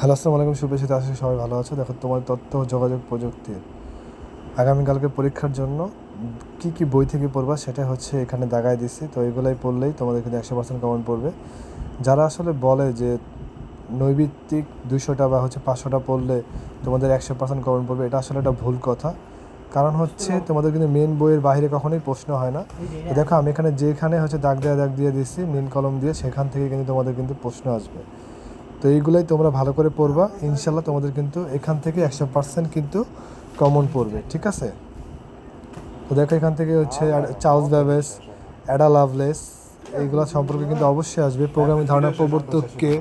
Hello, আসসালামু আলাইকুম। শুভেচ্ছা আসলে সবাই ভালো আছো। দেখো, তোমার তথ্য ও যোগাযোগ প্রযুক্তির আগামীকালকে পরীক্ষার জন্য কি কি বই থেকে পড়বা সেটা হচ্ছে এখানে দাগায় দিচ্ছি। তো এগুলাই পড়লেই তোমাদের কিন্তু একশো পার্সেন্ট কমন পড়বে। যারা আসলে বলে যে নৈবিত্তিক দুশোটা বা হচ্ছে পাঁচশোটা পড়লে তোমাদের একশো পার্সেন্ট কমন পড়বে, এটা আসলে একটা ভুল কথা। কারণ হচ্ছে তোমাদের কিন্তু মেন বইয়ের বাইরে কখনোই প্রশ্ন হয় না। দেখো, আমি এখানে যেখানে হচ্ছে দাগ দেওয়া দাগ দিয়ে দিচ্ছি মেন কলম দিয়ে সেখান থেকে কিন্তু তোমাদের কিন্তু প্রশ্ন আসবে। তো এইগুলোই তোমরা ভালো করে পড়বা। ইনশাল্লাহ তোমাদের কিন্তু এখান থেকে একশো পার্সেন্ট কিন্তু কমন পড়বে, ঠিক আছে? তো দেখো এখান থেকে হচ্ছে চার্লস ব্যাবেস অ্যাডা লাভলেস এইগুলো সম্পর্কে কিন্তু অবশ্যই আসবে। প্রোগ্রামিং ধারণা প্রবর্তককে।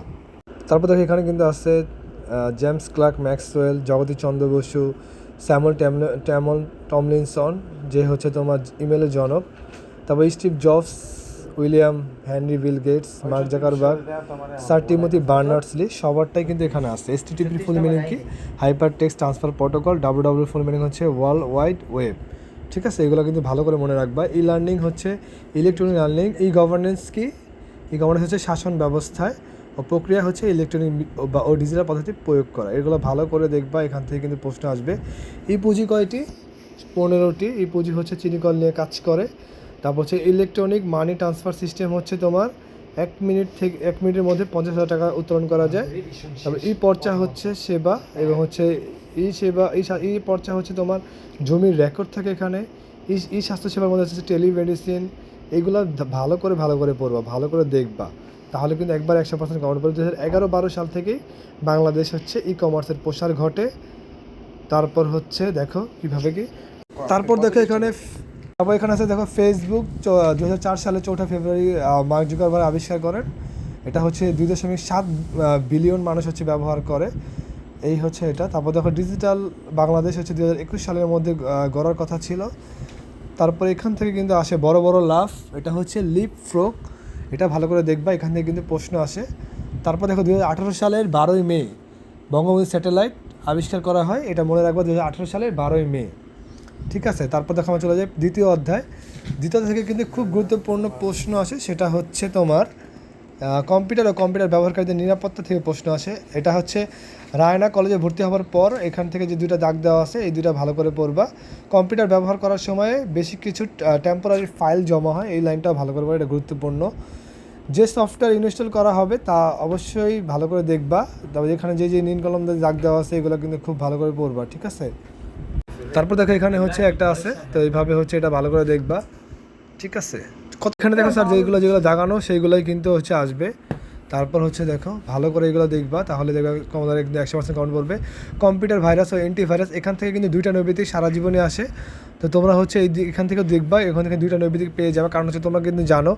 তারপর দেখো এখানে কিন্তু আছে James Clerk Maxwell Jagadish Chandra Bose স্যামল ট্যামল টমলিনসন যে হচ্ছে তোমার ইমেলের জনক। তারপর Steve Jobs William Henry Bill Gates, Mark Zuckerberg, sir Timothy Berners Lee সবারটাই কিন্তু এখানে আছে। এস টিটিপির ফুল মিনিং কি? Hyper text transfer protocol W W full meaning হচ্ছে ওয়ার্ল্ড ওয়াইড ওয়েব ঠিক আছে? এগুলো কিন্তু ভালো করে মনে রাখবা। ই লার্নিং হচ্ছে ইলেকট্রনিক লার্নিং ই গভর্নেন্স কি? ই গভর্নেন্স হচ্ছে শাসন ব্যবস্থায় ও প্রক্রিয়া হচ্ছে ইলেকট্রনিক বা ও ডিজিটাল পদ্ধতি প্রয়োগ করা। এগুলো ভালো করে দেখবা, এখান থেকে কিন্তু প্রশ্ন আসবে। এই পুঁজি কয়টি? পনেরোটি। এই পুঁজি হচ্ছে চিনিকল নিয়ে কাজ করে। তারপর হচ্ছে ইলেকট্রনিক মানি ট্রান্সফার সিস্টেম হচ্ছে তোমার এক মিনিট থেকে, এক মিনিটের মধ্যে পঞ্চাশ হাজার টাকা উত্তোলন করা যায়। তারপর ই পর্চা হচ্ছে সেবা এবং হচ্ছে ই সেবা, ই পর্চা হচ্ছে তোমার জমির রেকর্ড থাকে এখানে। ই স্বাস্থ্যসেবার মধ্যে হচ্ছে টেলিমেডিসিন এগুলো ভালো করে ভালো করে পড়বা, ভালো করে দেখবা। তাহলে কিন্তু একবার একশো পার্সেন্ট কমন পড়বে। দু হাজার এগারো, বারো সাল থেকেই বাংলাদেশ হচ্ছে ই কমার্সের প্রসার ঘটে। তারপর হচ্ছে দেখো কীভাবে কি। তারপর দেখো এখানে তারপর এখানে আছে দেখো ফেসবুক দু হাজার চার সালে চৌঠা ফেব্রুয়ারি মার্ক জুকারবার আবিষ্কার করেন। এটা হচ্ছে দুই দশমিক সাত বিলিয়ন মানুষ হচ্ছে ব্যবহার করে। এই হচ্ছে এটা। তারপর দেখো ডিজিটাল বাংলাদেশ হচ্ছে দু একুশ সালের মধ্যে গড়ার কথা ছিল। তারপর এখান থেকে কিন্তু আসে বড় বড় লাভ এটা হচ্ছে লিপ ফ্রোক এটা ভালো করে দেখবা, এখান থেকে কিন্তু প্রশ্ন আসে। তারপর দেখো দু হাজার আঠারো সালের বারোই মে, বঙ্গবন্ধু স্যাটেলাইট আবিষ্কার করা হয়। এটা মনে রাখব দু হাজার আঠারো সালের বারোই মে। ঠিক আছে, তারপর দেখো আমরা চলে যাই দ্বিতীয় অধ্যায়। দ্বিতীয় থেকে কিন্তু খুব গুরুত্বপূর্ণ প্রশ্ন আসে, সেটা হচ্ছে তোমার কম্পিউটার ও কম্পিউটার ব্যবহারকারীদের নিরাপত্তা থেকে প্রশ্ন আসে। এটা হচ্ছে রায়না কলেজে ভর্তি হওয়ার পর এখান থেকে যে দুইটা দাগ দেওয়া আছে, এই দুইটা ভালো করে পড়বা। কম্পিউটার ব্যবহার করার সময় বেশি কিছু টেম্পোরারি ফাইল জমা হয়, এই লাইনটাও ভালো করে এটা গুরুত্বপূর্ণ। যে সফটওয়্যার ইনস্টল করা হবে তা অবশ্যই ভালো করে দেখবা। তবে এখানে যে যে নীল কলম দাগ দেওয়া আছে, এগুলো কিন্তু খুব ভালো করে পড়বা, ঠিক আছে? তারপর দেখো এখানে হচ্ছে একটা আছে, তো এইভাবে হচ্ছে এটা ভালো করে দেখবা। ঠিক আছে? কতখানে দেখো স্যার, যেগুলো যেগুলো দাগানো সেইগুলোই কিন্তু হচ্ছে আসবে। তারপর হচ্ছে দেখো, ভালো করে এগুলো দেখবা, তাহলে দেখবে তোমাদের কিন্তু একশো পার্সেন্ট কাউন্ট পড়বে কম্পিউটার ভাইরাস ও অ্যান্টিভাইরাস এখান থেকে কিন্তু দুইটা নৈবেদিক সারা জীবনে আসে। তো তোমরা হচ্ছে এই এখান থেকে দেখবা, এখান থেকে দুইটা নৈবেদিক পেয়ে যাবে। কারণ হচ্ছে তোমরা কিন্তু জানো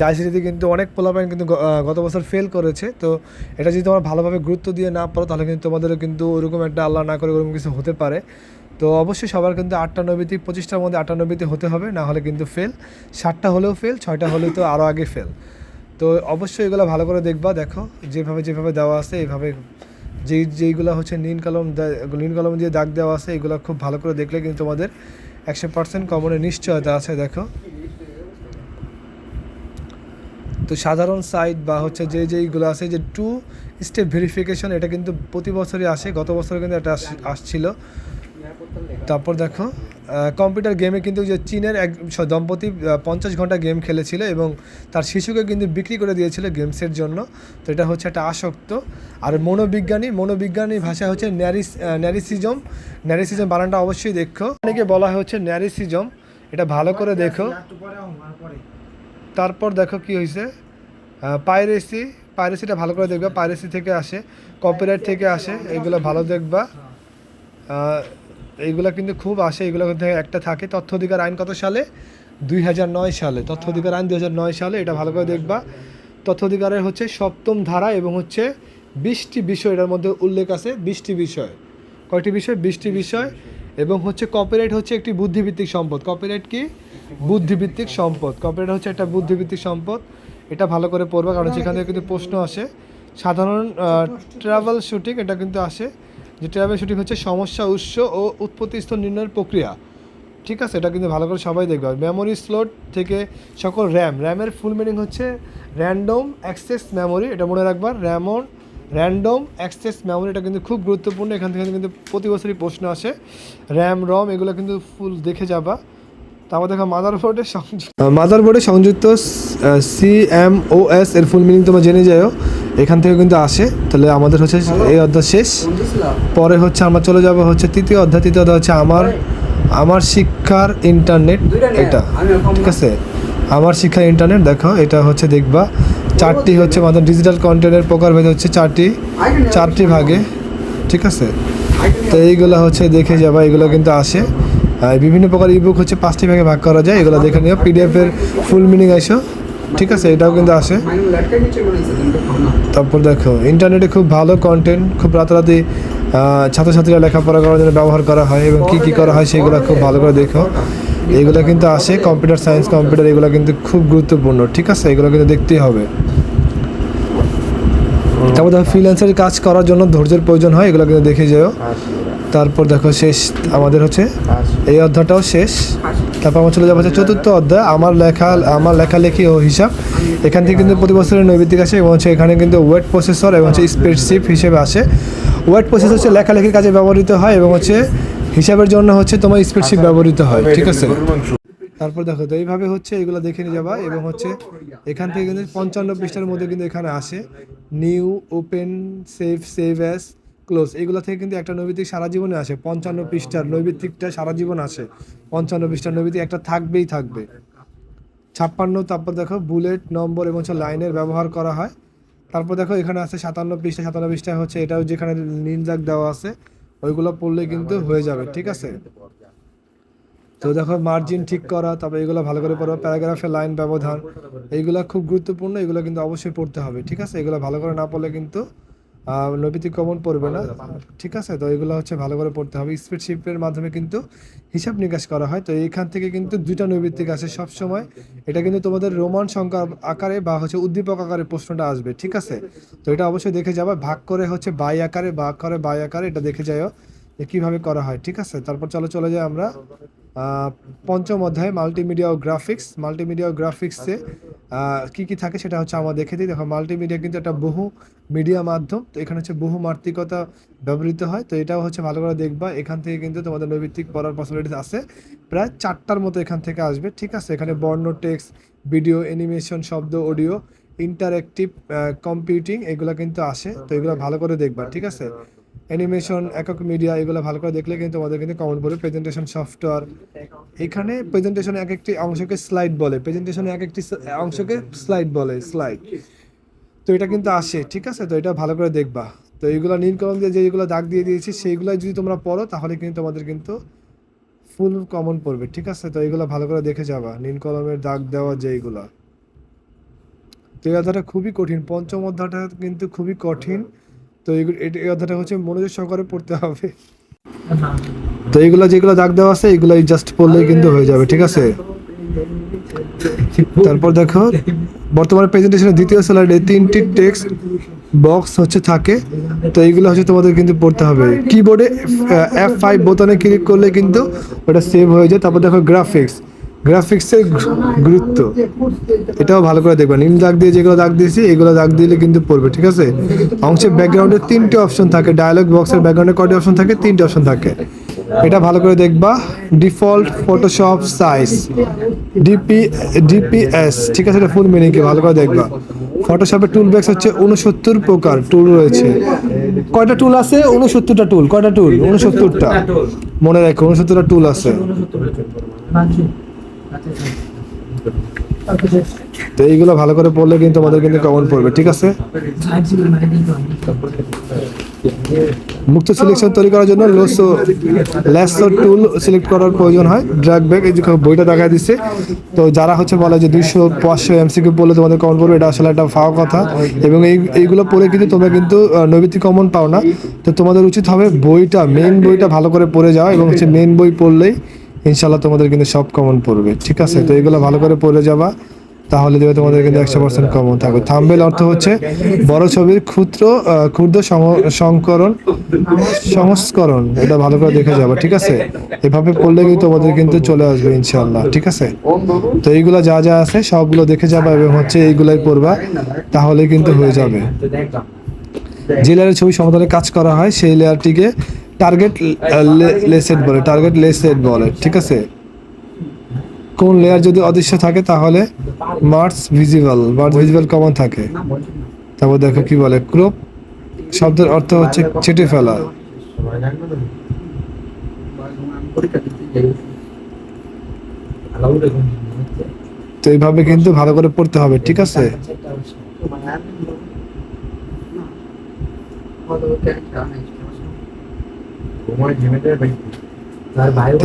জাইসিটিতে কিন্তু অনেক পোলাপাইন কিন্তু গত বছর ফেল করেছে। তো এটা যদি তোমরা ভালোভাবে গুরুত্ব দিয়ে না পড়ো তাহলে কিন্তু তোমাদেরও কিন্তু ওরকম একটা আল্লাহ না করে ওরকম কিছু হতে পারে। তো অবশ্যই সবার কিন্তু আটটা নবীতি পঁচিশটার মধ্যে আটটা নবীতি হতে হবে, না হলে কিন্তু ফেল ষাটটা হলেও ফেল ছয়টা হলেও তো আরও আগে ফেল তো অবশ্যই এগুলো ভালো করে দেখবা, দেখো, যেভাবে যেভাবে দেওয়া আছে এইভাবে যেই, যেইগুলো হচ্ছে নীল কলম নীল কলম দিয়ে দাগ দেওয়া আছে, এগুলো খুব ভালো করে দেখলে কিন্তু তোমাদের একশো পার্সেন্ট কমনের নিশ্চয়তা আছে, দেখো। তো সাধারণ সাইট বা হচ্ছে যে, যেইগুলো আছে, যে টু স্টেপ ভেরিফিকেশন এটা কিন্তু প্রতি বছরই আসে, গত বছর কিন্তু এটা আস- আসছিল। তারপর দেখো কম্পিউটার গেমে কিন্তু যে চীনের এক দম্পতি পঞ্চাশ ঘণ্টা গেম খেলেছিল এবং তার শিশুকে কিন্তু বিক্রি করে দিয়েছিল গেমসের জন্য। তো এটা হচ্ছে একটা আসক্ত। আর মনোবিজ্ঞানী মনোবিজ্ঞানী ভাষা হচ্ছে ন্যারিস ন্যারিসিজম। ন্যারিসিজম বানানটা অবশ্যই দেখো। অনেকে বলা হচ্ছে ন্যারিসিজম। এটা ভালো করে দেখো। তারপর দেখো কি হয়েছে পাইরেসি। পাইরেসিটা ভালো করে দেখবা। পাইরেসি থেকে আসে। কপিরাইট থেকে আসে। এগুলো ভালো দেখবা। আহ, এইগুলো কিন্তু খুব আসে এগুলো কিন্তু একটা থাকে। তথ্য অধিকার আইন কত সালে? দুই হাজার নয় সালে। তথ্য অধিকার আইন দুই হাজার নয় সালে এটা ভালো করে দেখবা। তথ্য অধিকারের হচ্ছে সপ্তম ধারা এবং হচ্ছে বিশটি বিষয় এটার মধ্যে উল্লেখ আছে বিশটি বিষয়। কয়টি বিষয়? বিশটি বিষয়। এবং হচ্ছে কপিরাইট হচ্ছে একটি বুদ্ধিভিত্তিক সম্পদ। কপিরাইট কি? বুদ্ধিভিত্তিক সম্পদ। কপিরাইট হচ্ছে একটা বুদ্ধিভিত্তিক সম্পদ। এটা ভালো করে পড়বা কারণ সেখান থেকে কিন্তু প্রশ্ন আসে। সাধারণ ট্রাভেল শুটিং এটা কিন্তু আসে। যে ট্রাভেল শুটিং হচ্ছে সমস্যা, উৎস ও উৎপত্তি স্থল নির্ণয়ের প্রক্রিয়া। ঠিক আছে? এটা কিন্তু ভালো করে সবাই দেখবে। আর মেমোরি স্লট থেকে সকল র্যাম র্যামের ফুল মিনিং হচ্ছে র্যান্ডম অ্যাক্সেস মেমোরি এটা মনে রাখবার র্যামন র্যান্ডম অ্যাক্সেস মেমোরি এটা কিন্তু খুব গুরুত্বপূর্ণ। এখান থেকে কিন্তু প্রতি বছরই প্রশ্ন আসে। র্যাম রম এগুলো কিন্তু ফুল দেখে যাবা। তারপর দেখো সংযুক্ত মাদারবোর্ডে সংযুক্ত সি এম ও এস এর ফুল মিনিং তোমরা জেনে যাও এখান থেকে কিন্তু আসে। তাহলে আমাদের হচ্ছে এই অধ্যায় শেষ। পরে হচ্ছে আমরা চলে যাব হচ্ছে তৃতীয় অধ্যায়। তৃতীয় অধ্যায় হচ্ছে আমার আমার শিক্ষার ইন্টারনেট এটা, ঠিক আছে? আমার শিক্ষার ইন্টারনেট দেখো, এটা হচ্ছে দেখবা। চারটি হচ্ছে আমাদের ডিজিটাল কন্টেন্টের প্রকারভেদ হচ্ছে চারটি চারটি ভাগে, ঠিক আছে? তো এইগুলো হচ্ছে দেখে যাবা, এগুলো কিন্তু আসে। আর বিভিন্ন প্রকার ইবুক হচ্ছে, পাঁচটি ভাগে ভাগ করা যায়। এগুলো দেখে নিও পিডিএফ এর ফুল মিনিং আইসো ঠিক আছে, এটাও কিন্তু আসে। তারপর দেখো ইন্টারনেটে খুব ভালো কন্টেন্ট খুব রাতারাতি ছাত্রছাত্রীরা লেখাপড়া করার জন্য ব্যবহার করা হয় এবং কী কী করা হয় সেগুলো খুব ভালো করে দেখো। এগুলো কিন্তু আসে কম্পিউটার সায়েন্স কম্পিউটার এগুলো কিন্তু খুব গুরুত্বপূর্ণ, ঠিক আছে? এগুলো কিন্তু দেখতেই হবে। তারপর দেখো ফ্রিল্যান্সের কাজ করার জন্য ধৈর্যের প্রয়োজন হয়, এগুলো কিন্তু দেখে যাও। তারপর দেখো শেষ আমাদের হচ্ছে এই অধ্যায়টাও শেষ। তারপর আমরা চলে যাব হচ্ছে চতুর্থ অধ্যায় আমার লেখা আমার লেখালেখি ও হিসাব। এখান থেকে কিন্তু প্রতি বছরের নৈবিত্তিক আসে এবং হচ্ছে এখানে কিন্তু ওয়েট প্রসেসর এবং হচ্ছে স্প্রেডশিপ হিসেবে আসে। ওয়েট প্রসেস হচ্ছে লেখালেখির কাজে ব্যবহৃত হয় এবং হচ্ছে হিসাবের জন্য হচ্ছে তোমার স্প্রেডশিপ ব্যবহৃত হয় ঠিক আছে? তারপর দেখো তো এইভাবে হচ্ছে এগুলো দেখে নিয়ে যাবা এবং হচ্ছে এখান থেকে কিন্তু পঞ্চান্ন পৃষ্ঠার মধ্যে কিন্তু এখানে আসে। New open save save as close এগুলো থেকে কিন্তু একটা নৈবিত্তিক সারা জীবনে আসে। পঞ্চান্ন পৃষ্ঠার নৈবিত্তিকটা সারা জীবন আসে। পঞ্চান্ন পৃষ্ঠার নৈবিত্তিক একটা থাকবেই থাকবে। ছাপ্পান্ন, তারপর দেখো বুলেট, নম্বর এবং হচ্ছে লাইনের ব্যবহার করা হয়। তারপর দেখো এখানে আছে সাতান্ন পৃষ্ঠা। সাতান্ন পৃষ্ঠা হচ্ছে এটাও যেখানে নীল দেওয়া আছে, ওইগুলো পড়লে কিন্তু হয়ে যাবে, ঠিক আছে? তো দেখো মার্জিন ঠিক করা, তারপর এগুলো ভালো করে পড়ো। প্যারাগ্রাফে লাইন ব্যবধান, এইগুলো খুব গুরুত্বপূর্ণ, এগুলো কিন্তু অবশ্যই পড়তে হবে, ঠিক আছে? এগুলো ভালো করে না পড়লে কিন্তু নৈবিতিক কমন পড়বে না। ঠিক আছে তো এগুলো হচ্ছে ভালো করে পড়তে হবে। স্প্রেডশিপের মাধ্যমে কিন্তু হিসাব নিকাশ করা হয়। তো এইখান থেকে কিন্তু দুইটা নৈবিত্তিক আসে সব সময় এটা কিন্তু তোমাদের রোমান সংখ্যা আকারে বা হচ্ছে উদ্দীপক আকারে প্রশ্নটা আসবে। ঠিক আছে? তো এটা অবশ্যই দেখে যাবা। ভাগ করে হচ্ছে বাই আকারে ভাগ করে বাই আকারে এটা দেখে যাও যে কীভাবে করা হয়। ঠিক আছে? তারপর চলো চলে যাই আমরা পঞ্চম অধ্যায় মাল্টিমিডিয়া ও গ্রাফিক্স মাল্টিমিডিয়া ও গ্রাফিক্সে কী কী থাকে সেটা হচ্ছে আমরা দেখে দিই। দেখো মাল্টিমিডিয়া কিন্তু একটা বহু মিডিয়া মাধ্যম। তো এখানে হচ্ছে বহু মাত্রিকতা ব্যবহৃত হয়। তো এটাও হচ্ছে ভালো করে দেখবা। এখান থেকে কিন্তু তোমাদের নৈভিত্তিক পড়ার পসিবিলিটি আছে। প্রায় চারটার মতো এখান থেকে আসবে, ঠিক আছে? এখানে বর্ণ টেক্সট ভিডিও অ্যানিমেশন শব্দ অডিও ইন্টারেক্টিভ কম্পিউটিং এগুলো কিন্তু আসে। তো এগুলো ভালো করে দেখবা, ঠিক আছে? অ্যানিমেশন একক মিডিয়া এগুলো ভালো করে দেখলে কিন্তু আমাদের কিন্তু কমন পড়বে প্রেজেন্টেশন সফটওয়্যার এখানে প্রেজেন্টেশনে এক একটি অংশকে স্লাইড বলে। প্রেজেন্টেশনে এক একটি অংশকে স্লাইড বলে স্লাইড তো এটা কিন্তু আসে, ঠিক আছে? তো এটা ভালো করে দেখবা। তো এইগুলো নীল কলম দিয়ে যেগুলো দাগ দিয়ে দিয়েছি সেইগুলো যদি তোমরা পড়ো, তাহলে কিন্তু তোমাদের কিন্তু ফুল কমন পড়বে, ঠিক আছে? তো এইগুলো ভালো করে দেখে যাবা, নীল কলমের দাগ দেওয়া যেইগুলো। তো এই অধ্যায়টা খুবই কঠিন, পঞ্চম অধ্যায়টা কিন্তু খুবই কঠিন। তো এই অধ্যায়টা হচ্ছে মনোযোগ সহকারে পড়তে হবে। তো এইগুলো যেগুলো দাগ দেওয়া আছে এগুলো জাস্ট পড়লেই কিন্তু হয়ে যাবে ঠিক আছে? তারপর দেখো বর্তমানে প্রেজেন্টেশনের দ্বিতীয় স্লাইডে তিনটি টেক্সট বক্স হচ্ছে থাকে। তো এইগুলো হচ্ছে তোমাদের কিন্তু পড়তে হবে। কিবোর্ডে এফ ফাইভ বোতামে ক্লিক করলে কিন্তু ওটা সেভ হয়ে যায়। তারপর দেখো গ্রাফিক্স গ্রাফিক্সের গুরুত্ব। এটাও ভালো করে দেখবা। নীল দাগ দিয়ে যেগুলো দাগ দিয়েছি, এগুলো দাগ দিলে কিন্তু পড়বে, ঠিক আছে? অংশের ব্যাকগ্রাউন্ডে তিনটে অপশন থাকে। ডায়ালগ বক্সের ব্যাকগ্রাউন্ডে কয়টি অপশন থাকে? তিনটে অপশন থাকে। এটা ভালো করে দেখবা। Default Photoshop size DP DPS ঠিক আছে? এটা ফুল মিনিংকে ভালো করে দেখবা। ফটোশপের টুল ব্যাক্স হচ্ছে উনসত্তর প্রকার টুল রয়েছে। কয়টা টুল আছে? উনসত্তরটা টুল কয়টা টুল উনসত্তরটা মনে রাখো উনসত্তরটা টুল আছে। তো এইগুলো ভালো করে পড়লে কিন্তু আমাদের কিন্তু কমন পড়বে, ঠিক আছে? মুক্ত সিলেকশন তৈরি করার জন্য লোসো ল্যাসো টুল সিলেক্ট করার প্রয়োজন হয়। ড্রাগ ব্যাগ এই যে বইটা দেখা দিচ্ছে। তো যারা হচ্ছে বলে যে দুইশো পাঁচশো এমসিকিউ বলে তোমাদের কমন পড়বে, এটা আসলে একটা ফাওয়া কথা। এবং এই, এইগুলো পড়ে কিন্তু তোমরা কিন্তু নৈবিত্তিক কমন পাও না। তো তোমাদের উচিত হবে বইটা মেন বইটা ভালো করে পড়ে যাওয়া এবং হচ্ছে মেন বই পড়লেই ইনশাল্লাহ তোমাদের কিন্তু সব কমন পড়বে, ঠিক আছে? তো এগুলো ভালো করে পড়ে যাবা, তাহলে দেবে তোমাদের কিন্তু একশো পার্সেন্ট কমন থাকবে। থাম্বেল অর্থ হচ্ছে বড় ছবির ক্ষুদ্র ক্ষুদ্র সংকরণ, সংস্করণ, এটা ভালো করে দেখে যাবে, ঠিক আছে? এভাবে পড়লে কিন্তু তোমাদের কিন্তু চলে আসবে ইনশাল্লাহ ঠিক আছে? তো এইগুলো যা যা আছে সবগুলো দেখে যাবা এবং হচ্ছে এইগুলাই পড়বা তাহলে কিন্তু হয়ে যাবে। যে লেয়ারের ছবি সমাধানে কাজ করা হয়, সেই লেয়ারটিকে টার্গেট লেসেট বলে টার্গেট লেসেট বলে ঠিক আছে? কোন লেয়ার যদি অদৃশ্য থাকে তাহলে mars visible mars visible common থাকে। তারপর দেখো কি বলে ক্রোপ শব্দের অর্থ হচ্ছে ছেটে ফেলা। তো এইভাবে কিন্তু ভালো করে পড়তে হবে, ঠিক আছে? এইভাবে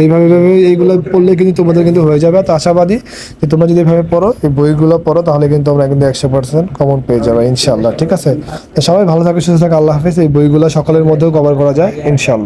এইভাবে এইগুলো পড়লে কিন্তু তোমাদের কিন্তু হয়ে যাবে। তো আশাবাদী যে তোমরা যদি এভাবে পড়ো, এই বইগুলো পড়ো, তাহলে কিন্তু তোমরা কিন্তু একশো পার্সেন্ট কমন পেয়ে যাবে ইনশাল্লাহ ঠিক আছে? তো সবাই ভালো থাকে, সুস্থ থাকে, আল্লাহ হাফিজ। এই বইগুলো সকলের মধ্যেও কভার করা যায় ইনশাল্লাহ